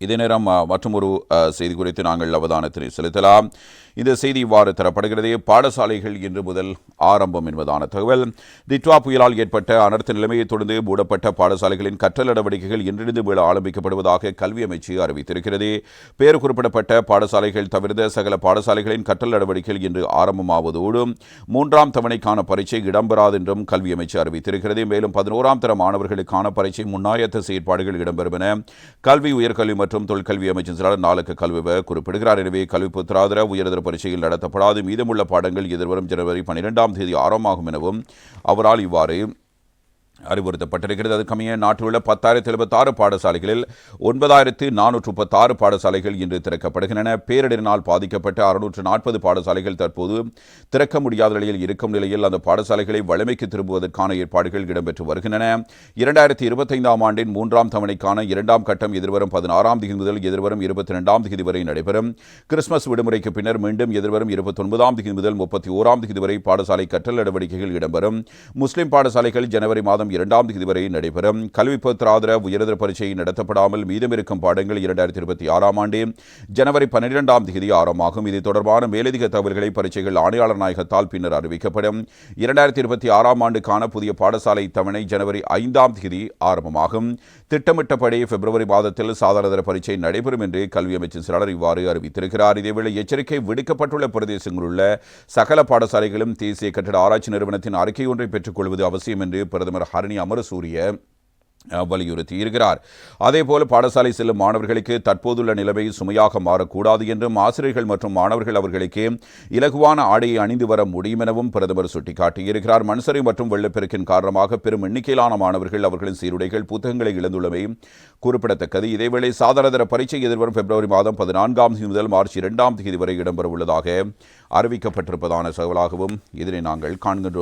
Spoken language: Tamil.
இதே நேரம் அஹ், மற்றும் ஒரு செய்தி குறித்து நாங்கள் அவதானத்தினை செலுத்தலாம். இந்த செய்தி இவ்வாறு தரப்படுகிறது. பாடசாலைகள் இன்று முதல் ஆரம்பம் என்பதான தகவல். திட்வா புயலால் ஏற்பட்ட அனர்த்த நிலைமையை தொடர்ந்து மூடப்பட்ட பாடசாலைகளின் கற்றல் நடவடிக்கைகள் இன்றிருந்து மீள ஆரம்பிக்கப்படுவதாக கல்வி அமைச்சு அறிவித்திருக்கிறது. பெயர் குறிப்பிடப்பட்ட பாடசாலைகள் தவிர்த்த சகல பாடசாலைகளின் கற்றல் நடவடிக்கைகள் இன்று ஆரம்பமாவதோடு மூன்றாம் தவணைக்கான பரீட்சை இடம்பெறாது என்றும் கல்வி அமைச்சு அறிவித்திருக்கிறது. மேலும் பதினோராம் தர மாணவர்களுக்கான பரீட்சை முன்னாயத்த செயற்பாடுகள் இடம்பெறும் என கல்வி உயர்கல்வி மற்றும் தொழிற்கல்வி அமைச்சர் செயலாளர் நாளுக்கு கல்வி குறிப்பிடுகிறார். எனவே கல்வி புத்திராதர உயர்தர பரீட்சையில் நடத்தப்படாது. மீதமுள்ள பாடங்கள் எதிர்வரும் ஜனவரி பன்னிரெண்டாம் தேதி ஆரம்பமாகும் எனவும் அவரால் இவ்வாறு அறிவுறுத்தப்பட்டிருக்கிறது. அதுக்கமைய நாட்டில் உள்ள பத்தாயிரத்தி எழுபத்தாறு பாடசாலைகளில் ஒன்பதாயிரத்து நானூற்று முப்பத்தாறு பாடசாலைகள் இன்று திறக்கப்படுகின்றன. பேரிடரினால் பாதிக்கப்பட்ட அறுநூற்று நாற்பது பாடசாலைகள் தற்போது திறக்க முடியாத நிலையில் இருக்கும் நிலையில் அந்த பாடசாலைகளை வலிமைக்கு திரும்புவதற்கான ஏற்பாடுகள் இடம்பெற்று வருகின்றன. இரண்டாயிரத்தி இருபத்தைந்தாம் ஆண்டின் மூன்றாம் தவணைக்கான இரண்டாம் கட்டம் எதிர்வரும் பதினாறாம் தேதி முதல் எதிர்வரும் இருபத்தி ரெண்டாம் தேதி வரை நடைபெறும். கிறிஸ்துமஸ் விடுமுறைக்கு பின்னர் மீண்டும் எதிர்வரும் இருபத்தொன்பதாம் தேதி முதல் முப்பத்தி ஓராம் தேதி வரை பாடசாலை கற்றல் நடவடிக்கைகள் இடம்பெறும். முஸ்லிம் பாடசாலைகள் ஜனவரி மாதம் இரண்டாம் தேதி வரை நடைபெறும். கல்வி பத்திராதர உயர்தர பரீட்சை நடத்தப்படாமல் மீதமிருக்கும் பாடங்கள் இரண்டாயிரத்தி இருபத்தி ஆறாம் ஆண்டு ஜனவரி பன்னிரெண்டாம் தேதி ஆரம்பமாகும். இது தொடர்பான மேலதிக தகவல்களை பரீட்சைகள் ஆணையாளர் நாயகத்தால் பின்னர் அறிவிக்கப்படும். இரண்டாயிரத்தி இருபத்தி ஆறாம் ஆண்டுக்கான புதிய பாடசாலை தவணை ஜனவரி ஐந்தாம் தேதி ஆரம்பமாகும். திட்டமிட்டபடி பிப்ரவரி மாதத்தில் சாதாரணதர பரீட்சை நடைபெறும் என்று கல்வி அமைச்சர் சிலர் இவ்வாறு அறிவித்திருக்கிறார். இதேவேளை எச்சரிக்கை விடுக்கப்பட்டுள்ள பிரதேசங்களில் உள்ள சகல பாடசாலைகளும் தேசிய கட்டட ஆராய்ச்சி நிறுவனத்தின் அறிக்கை ஒன்றை பெற்றுக்கொள்வது அவசியம் என்று பிரதமர் ஹரணி அமரசூரிய அஹ், வலியுறுத்தியிருக்கிறார். அதேபோல பாடசாலை செல்லும் மாணவர்களுக்கு தற்போதுள்ள நிலைமை சுமையாக மாறக்கூடாது என்றும் ஆசிரியர்கள் மற்றும் மாணவர்கள் அவர்களுக்கு இலகுவான ஆடையை அணிந்து வர முடியும் எனவும் பிரதமர் சுட்டிக்காட்டியிருக்கிறார். மண்சரி மற்றும் வெள்ளப்பெருக்கின் காரணமாக பெரும் எண்ணிக்கையிலான மாணவர்கள் அவர்களின் சீருடைகள் புத்தகங்களை இழந்துள்ளமை குறிப்பிடத்தக்கது. இதேவேளை சாதாரண பரீட்சை எதிர்வரும் பிப்ரவரி மாதம் பதினான்காம் தேதி முதல் மார்ச் இரண்டாம் தேதி வரை இடம்பெற உள்ளதாக அறிவிக்கப்பட்டிருப்பதான தகவலாகவும் இதனை நாங்கள் காண்கின்றோம்.